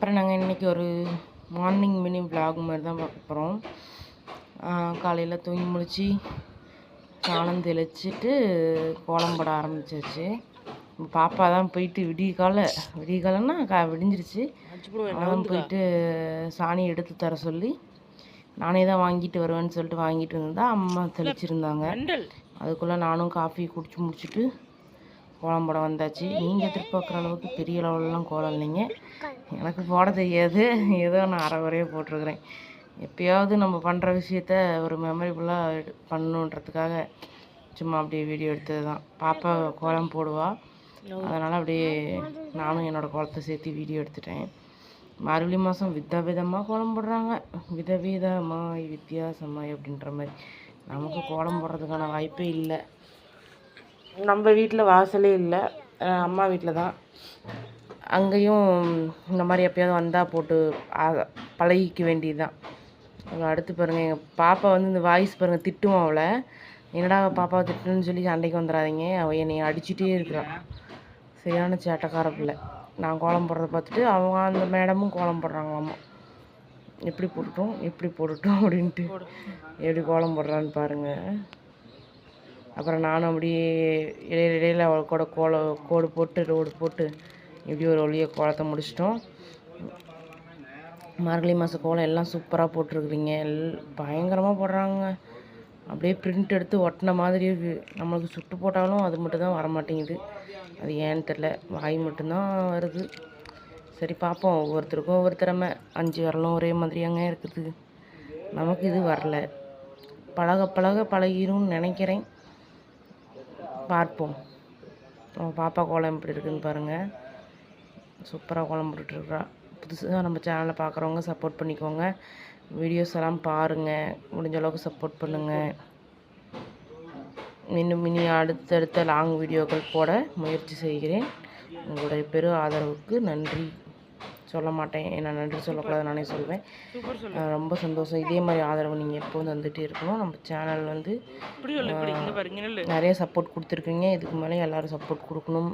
அப்புறம் நாங்கள் இன்றைக்கி ஒரு மார்னிங் மினி vlog மாதிரி தான் பார்க்க போகிறோம் காலையில் தூங்கி முழிச்சு சாணம் தெளிச்சிட்டு கோலம் போட ஆரம்பிச்சாச்சு. பாப்பா தான் போயிட்டு விடிய கால விடிய காலன்னா கா விடிஞ்சிருச்சு. அவன் போயிட்டு சாணி எடுத்து தர சொல்லி நானே தான் வாங்கிட்டு வருவேன்னு சொல்லிட்டு வாங்கிட்டு இருந்தா அம்மா தெளிச்சிருந்தாங்க. அதுக்குள்ளே நானும் காஃபி குடிச்சு முடிச்சுட்டு கோலம் போட வந்தாச்சு. நீங்கள் எதிர்பார்க்குற அளவுக்கு பெரிய லெவலெலாம் கோலம் இல்லைங்க. எனக்கு போட தெரியாது. ஏதோ நான் அரை குறைய போட்டிருக்கிறேன். எப்பயாவது நம்ம பண்ணுற விஷயத்த ஒரு மெமரிஃபுல்லாக பண்ணணுன்றதுக்காக சும்மா அப்படியே வீடியோ எடுத்தது தான் பாப்பா கோலம் போடுவா. அதனால் அப்படியே நானும் என்னோடய கோலத்தை சேர்த்து வீடியோ எடுத்துட்டேன். மார்கழி மாதம் வித விதமாக கோலம் போடுறாங்க. விதவிதமாய் வித்தியாசமாய் அப்படின்ற மாதிரி. நமக்கு கோலம் போடுறதுக்கான வாய்ப்பே இல்லை. நம்ம வீட்டில் வாசலே இல்லை. அம்மா வீட்டில் தான். அங்கேயும் இந்த மாதிரி எப்பயாவது வந்தால் போட்டு பழகிக்க வேண்டியது தான் அடுத்து பாருங்கள் எங்கள் பாப்பா வந்து இந்த வாய்ஸ் பாருங்கள் திட்டுவோம் அவளை. என்னடா பாப்பாவை திட்டுன்னு சொல்லி சண்டைக்கு வந்துடாதீங்க அவள் என்னை அடிச்சுட்டே இருக்கிறான் சரியான சேட்டைக்கார பிள்ளை. நான் கோலம் போடுறத பார்த்துட்டு அவங்க அந்த மேடமும் கோலம் போடுறாங்களாமா எப்படி போட்டுட்டோம் எப்படி போட்டுட்டோம் அப்படின்ட்டு. எப்படி கோலம் போடுறான்னு பாருங்கள் அப்புறம் நானும் அப்படியே இடையில இடையில் அவள் கூட கோல கோடு போட்டு ரோடு போட்டு இப்படி ஒரு வழியாக கோலத்தை முடிச்சிட்டோம். மார்கழி மாத கோலம் எல்லாம் சூப்பராக போட்டிருக்குறீங்க. எல் பயங்கரமாக போடுறாங்க. அப்படியே பிரிண்ட் எடுத்து ஒட்டின மாதிரி இருக்குது நம்மளுக்கு சுட்டு போட்டாலும் அது மட்டும் தான் வரமாட்டேங்குது. அது ஏன்னு தெரில வாய் மட்டும்தான் வருது. சரி பார்ப்போம். ஒவ்வொருத்தருக்கும் ஒவ்வொரு திறமை. அஞ்சு வரலும் ஒரே மாதிரியாங்க இருக்குது. நமக்கு இது வரல. பழக பழக பழகிரும்னு நினைக்கிறேன். பார்ப்போம். நம்ம பாப்பா கோலம் எப்படி இருக்குதுன்னு பாருங்கள் சூப்பராக கோலம் போட்டுட்ருக்குறா புதுசாக நம்ம சேனலை பார்க்குறவங்க சப்போர்ட் பண்ணிக்கோங்க. வீடியோஸ் எல்லாம் பாருங்கள் முடிஞ்ச அளவுக்கு சப்போர்ட் பண்ணுங்கள் இன்னும் இனி அடுத்தடுத்த லாங் வீடியோக்கள் போட முயற்சி செய்கிறேன். உங்களுடைய பெரு ஆதரவுக்கு நன்றி. சொல்ல மாட்டேன் நான் நன்றி சொல்லக்கூடாது நானே சொல்வேன். ரொம்ப சந்தோஷம். இதே மாதிரி ஆதரவு நீங்கள் எப்போது வந்துகிட்டே இருக்கணும். நம்ம சேனல் வந்து நிறைய சப்போர்ட் கொடுத்துருக்கீங்க. இதுக்கு மேலே எல்லாரும் சப்போர்ட் கொடுக்கணும்.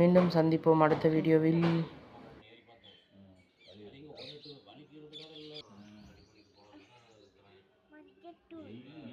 மீண்டும் சந்திப்போம் அடுத்த வீடியோவில். Thank.